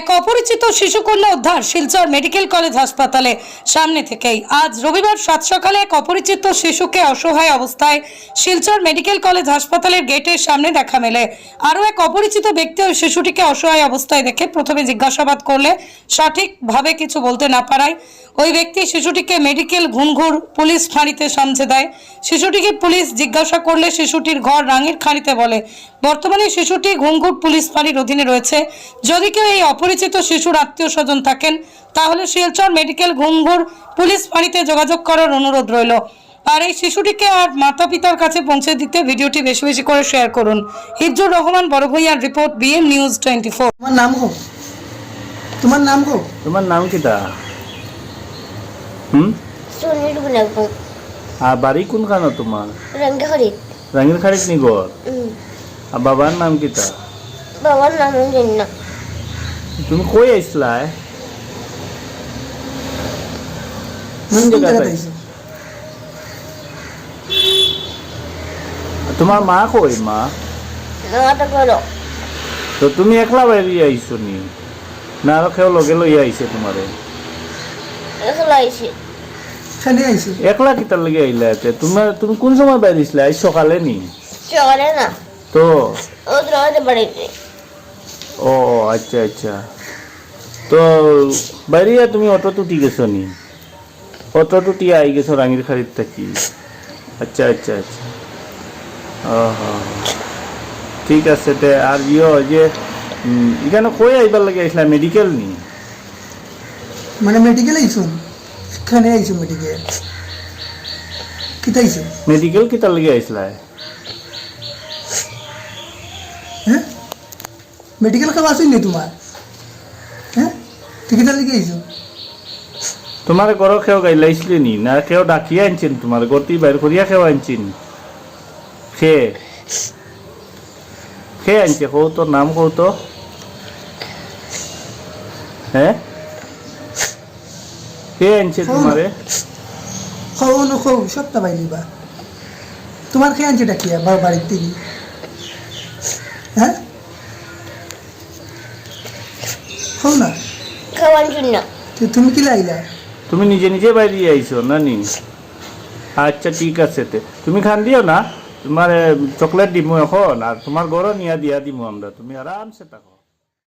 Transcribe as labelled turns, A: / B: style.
A: এক অপরিচিত শিশুকন্যা উদ্ধার শিলচর মেডিকেল কলেজ হাসপাতালে। সামনে থেকেই আজ রবিবার সাত সকালে এক অপরিচিত শিশুকে অসহায় অবস্থায় শিলচর মেডিকেল কলেজ হাসপাতালের গেটের সামনে দেখা মেলে। আরও এক অপরিচিত ব্যক্তি ওই শিশুটিকে অসহায় অবস্থায় দেখে প্রথমে জিজ্ঞাসাবাদ করলে সঠিকভাবে কিছু বলতে না পারায়। ওই ব্যক্তি শিশুটিকে মেডিকেল ঘুনঘুর পুলিশ ফাঁড়িতে সমঝে দেয়। শিশুটিকে পুলিশ জিজ্ঞাসা করলে শিশুটির ঘর রাঙের খাঁড়িতে বলে। বর্তমানে শিশুটি ঘুঙ্গুর পুলিশ ফাঁড়ির অধীনে রয়েছে। যদি কেউ এই অপরিচিত শিশুর আত্মীয় স্বজন থাকেন তাহলে শিলচর মেডিকেল ঘুঙ্গুর পুলিশ ফাঁড়িতে যোগাযোগ করার অনুরোধ রইল। আর এই শিশুটিকে আর মাতা পিতার কাছে পৌঁছে দিতে ভিডিওটি বেশি বেশি করে শেয়ার করুন। হিফজুর রহমান বড় ভূঁইয়ার report BM news twenty four
B: তোমার নাম কো? তোমার নাম কো?
C: তোমার নাম হুম?
D: সুনীল গুণাগুণ।
C: আর বাড়ি কোনখানো তোমার?
D: রঙ্গে হরিত
C: নি ঘর আর বাবার নাম কিটা
D: বাবার নাম জানি না।
C: তুমি কই আইসলা? তোমার মা কই মা? তো তুমি একলা বাইরে আইছো নি। না আরও কেউ লগে লই আইছে তোমারে। একলা কিতার লগে আইলা এতে? তোমার তুমি কোন সময় বাইরে আইসলা? আজ সকালে নি।
D: চলে না।
C: তো?
D: ও বাড়িতে
C: ও আচ্ছা আচ্ছা। তো বাইরে তুমি অটো টুটি গেছো নি? অটো টুটি আই গেছো রাঙির খাড়ির থাকি। আচ্ছা আচ্ছা আচ্ছা। ও হ, হ। ঠিক আছে তে আর ইয়ে যে উম, এখানে কই আইবার লাগে আইসলা মেডিকেল নি?
B: মানে মেডিকেল আইছো? এখানে আইছো মেডিকেল কিতা আইছো
C: মেডিকেল কিতার লাগে আইসলা?
B: মেডিকেল খাওয়া আসেনি তোমার? হ্যাঁ? কিতা লিখে আইছো
C: তোমার ঘর কেউ গাইলাইছিলে নি না কেউ ডাকিয়া আনছেন তোমার গতি বাইর করিয়া কেউ আনছেন। সে সে আনছে কৌ তোর নাম কৌ তো। হ্যাঁ? কে আনছে তোমারে।
B: খাও না খাও সবটা পাইলি বা তোমার খেয়ে আনছে ডাকিয়া বাড়ির থেকে? হ্যাঁ? খাও না।
D: খাওয়ার জন্য।
B: তো তুমি কি লাইলা?
C: তুমি নিজে নিজে বাইরে আইছো না নি আচ্ছা ঠিক আছে তে। তুমি খান দিও না। তোমার চকলেট দিমু এখন আর তোমার ঘরও নিয়া দিয়া দিমু আমরা। তুমি আরামসে থাকো।